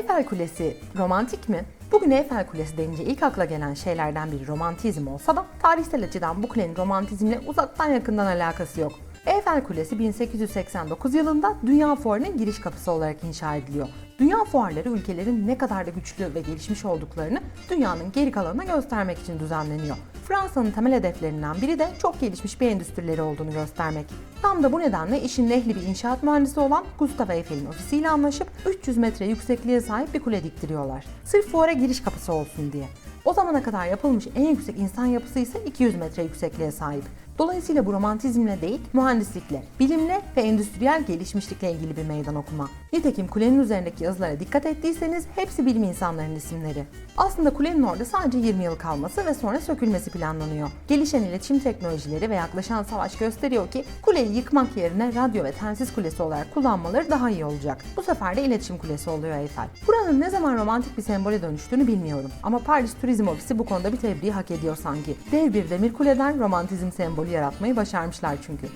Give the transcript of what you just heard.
Eyfel Kulesi romantik mi? Bugün Eyfel Kulesi denince ilk akla gelen şeylerden biri romantizm olsa da tarihsel açıdan bu kulenin romantizmle uzaktan yakından alakası yok. Eyfel Kulesi 1889 yılında Dünya Fuarı'nın giriş kapısı olarak inşa ediliyor. Dünya fuarları ülkelerin ne kadar da güçlü ve gelişmiş olduklarını dünyanın geri kalanına göstermek için düzenleniyor. Fransa'nın temel hedeflerinden biri de çok gelişmiş bir endüstrileri olduğunu göstermek. Tam da bu nedenle işin ehli bir inşaat mühendisi olan Gustave Eiffel'in ofisiyle anlaşıp 300 metre yüksekliğe sahip bir kule diktiriyorlar. Sırf fuara giriş kapısı olsun diye. O zamana kadar yapılmış en yüksek insan yapısı ise 200 metre yüksekliğe sahip. Dolayısıyla bu romantizmle değil, mühendislikle, bilimle ve endüstriyel gelişmişlikle ilgili bir meydan okuma. Nitekim kulenin üzerindeki yazılara dikkat ettiyseniz hepsi bilim insanlarının isimleri. Aslında kulenin orada sadece 20 yıl kalması ve sonra sökülmesi planlanıyor. Gelişen iletişim teknolojileri ve yaklaşan savaş gösteriyor ki kuleyi yıkmak yerine radyo ve telsiz kulesi olarak kullanmaları daha iyi olacak. Bu sefer de iletişim kulesi oluyor Eiffel. Buranın ne zaman romantik bir sembole dönüştüğünü bilmiyorum ama Paris Turizm Ofisi bu konuda bir tebriği hak ediyor sanki. Dev bir demir kuleden romantizm sembolü yaratmayı başarmışlar çünkü.